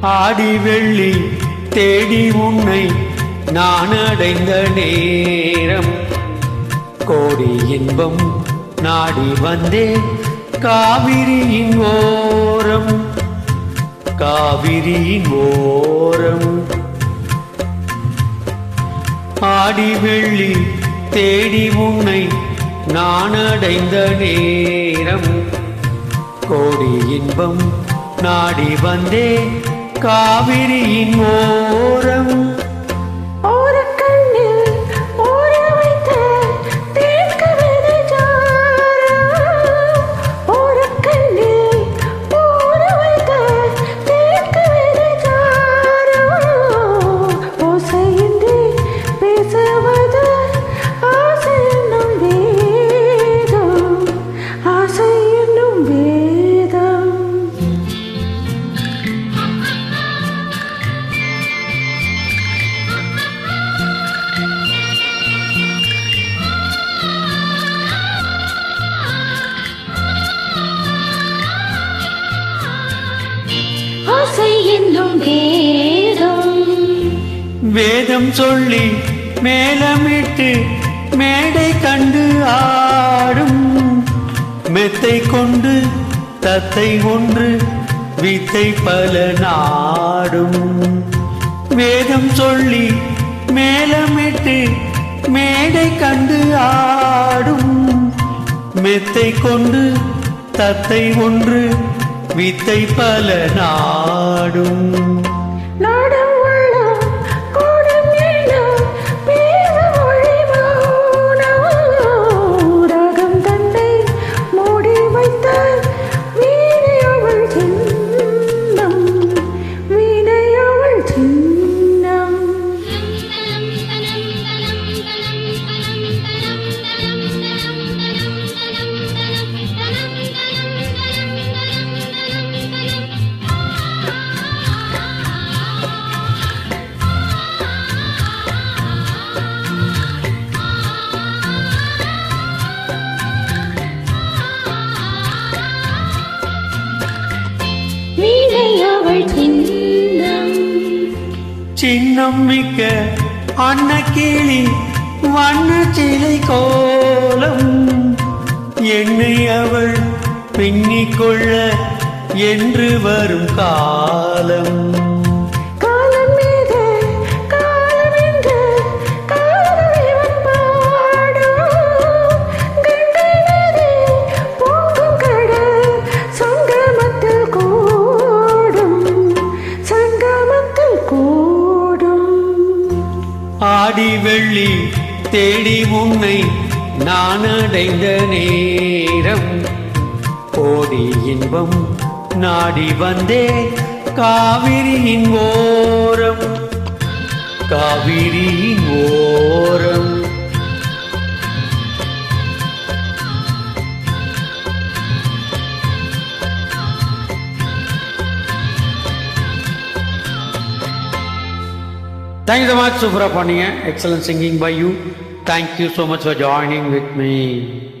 ஆடி வெள்ளி தேடி உன்னை நான் அடைந்த நேரம். கோடி இன்பம் நாடி வந்தே காவிரியின் ஓரம். காவிரியின் ஓரம். ஆடி வெள்ளி தேடி உன்னை நான் அடைந்த நேரம். கோடி இன்பம் நாடி வந்தே காவிரியின் ஓரம். வேதம் வேதம் சொல்லி மேலமிட்டு மேடை கண்டு ஆடும். மெத்தை கொண்டு தத்தை ஒன்று வித்தை பல நாடும். வேதம் சொல்லி மேலமிட்டு மேடை கண்டு ஆடும். மெத்தை கொண்டு தத்தை ஒன்று வித்தை பல நாடும் சின்னம் மிக்க அன்னக்கிளி வண்ண சிலை கோலம். என்னை அவள் பின்னிக்கொள்ள என்று வரும் காலம். ஆடி வெள்ளி தேடி உன்னை நான் அடைந்த நேரம். கோடி இன்பம் நாடி வந்தே காவிரியின் ஓரம். காவிரியின் ஓரம். Thank you so much, Supra Panniya. Excellent singing by you. Thank you so much for joining with me.